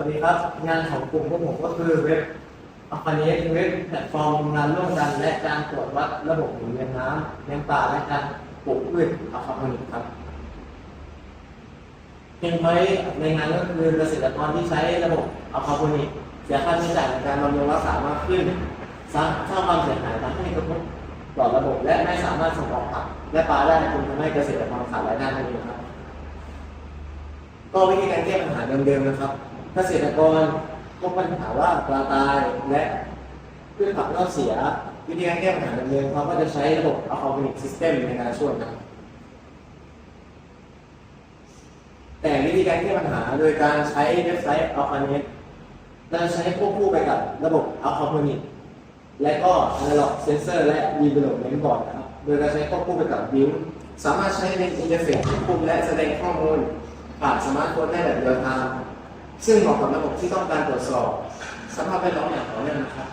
สวัสดีครับ งานของกลุ่มพวกผมก็คือเว็บอัลฟาเนสเว็บแพลตฟอร์มงานร่วมกันและการตรวจวัดระบบหมุนเวียนน้ำเลี้ยงปลาและการปลูกพืชอัลฟานิครับเพียงไว้ในงานก็คือเกษตรกรที่ใช้ระบบอัลฟานิเสียค่าใช้จ่ายในการบำรุงรักษามากขึ้นสร้างความเสียหายทำให้กระทบต่อระบบและไม่สามารถส่งออกผักและปลาได้จึงทำให้เกษตรกรขาดรายได้นั่นเองครับ ก็วิธีการแก้ปัญหาเดิมๆนะครับ เกษตรกรพบปัญหาว่าปลาตายและพืชผักเน่าเสีย วิธีการแก้ปัญหาเดิมๆเขาก็จะใช้ระบบ Aquaponic System ในการช่วยนะครับแต่วิธีการแก้ปัญหาโดยการใช้เว็บไซต์ Aquanet เราจะใช้ควบคู่ไปกับระบบ Aquaponic และก็ Analog Sensor และ Development Board นะครับ โดยการใช้ควบคู่ไปกับ Build สามารถใช้เป็นอินเทอร์เฟซควบคุมและแสดงข้อมูลผ่านสมาร์ทโฟนได้แบบเรียลไทม์ ซึ่งเหมาะกับระบบที่ต้องการตรวจสอบ สภาพแวดล้อมอย่างต่อเนื่องนะครับ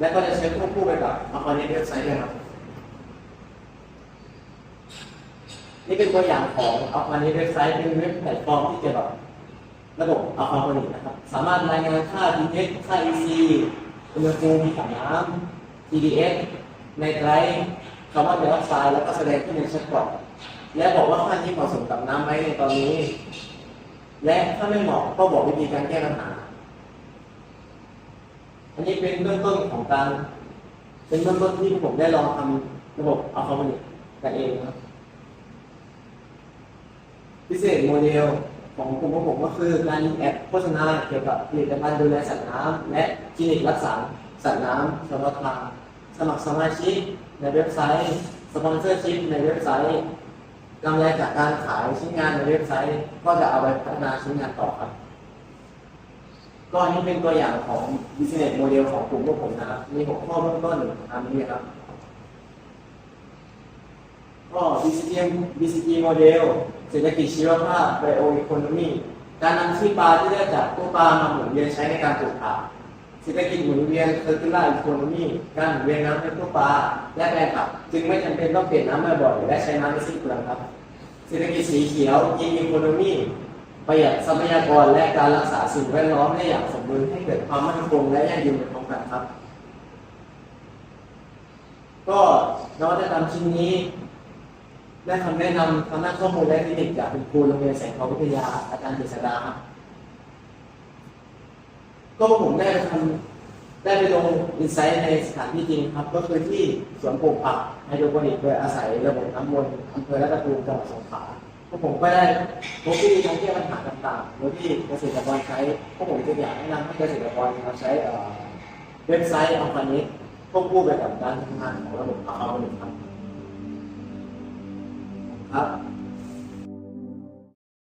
และก็จะใช้ควบคู่ไปกับอัลฟาเน็ตเว็บไซต์ด้วยครับ นี่เป็นตัวอย่างของอัลฟาเน็ตเว็บไซต์เป็นเว็บแพลตฟอร์มที่เกี่ยวกับระบบอัลฟาโนิกนะครับ สามารถรายงานค่า pH ค่า EC อุณหภูมิของน้ำ TDS ในไตรคาร์บอนไดออกไซด์แล้วก็แสดงขึ้นในแชทบอทและบอกว่าค่านี้เหมาะสมกับน้ำไหมในตอนนี้ และถ้าไม่เหมาะก็บอกวิธีการแก้ปัญหา อันนี้เป็นเบื้องต้นของการเป็นเบื้องต้นที่ผมได้ลองทำระบบอัลฟาโนิกกันเองนะครับ พิเศษโมเดลของกลุ่มของผมก็คือการแอดโฆษณาเกี่ยวกับผลิตภัณฑ์ดูแลสัตว์น้ำและคลินิกรักษาสัตว์น้ำเฉพาะทางสมัครสมาชิกในเว็บไซต์ สปอนเซอร์ชิพในเว็บไซต์ กำไรจากการขายชิ้นงานในเว็บไซต์ ก็จะเอาไปพัฒนาชิ้นงานต่อครับ ก็อันนี้เป็นตัวอย่างของ business model ของกลุ่มพวกผมนะครับ มีหัวข้อเบื้องต้นตามนี้ครับ ก็ BCG BCG โมเดลเศรษฐกิจชีวภาพ Bioeconomy การนำชีปลาที่ได้จากตู้ปลามาหมุนเวียนใช้ในการปลูกผัก เศรษฐกิจหมุนเวียน Circular Economy การหมุนเวียนน้ำในตู้ปลาและแปลงผักจึงไม่จำเป็นต้องเปลี่ยนน้ำบ่อยๆและใช้น้ำไม่สิ้นเปลืองครับ เศรษฐกิจสีเขียว Green Economy ประหยัดทรัพยากรและการรักษาสิ่งแวดล้อมได้อย่างสมบูรณ์ให้เกิดความมั่นคงและยั่งยืนไปพร้อมกันครับ ก็นวัตกรรมชิ้นนี้ได้คำแนะนำทางด้านข้อมูลและเทคนิคจากคุณครูโรงเรียนแสงทองวิทยาอาจารย์เจษดาครับ ก็ผมได้ไปทำได้ไปลงอินไซต์ในสถานที่จริงครับ ก็คือที่สวนปลูกผักไฮโดรโปนิกโดยอาศัยระบบน้ำวนอำเภอและตะปูจังหวัดสงขลาพวกผมก็ได้พบวิธีการแก้ปัญหาต่างๆโดยที่เกษตรกรใช้พวกผมจะอยากแนะนำให้เกษตรกรใช้เอ่อเว็บไซต์อัลฟานิสควบคู่ไปกับการทำงานของระบบอัลฟานิสครับครับ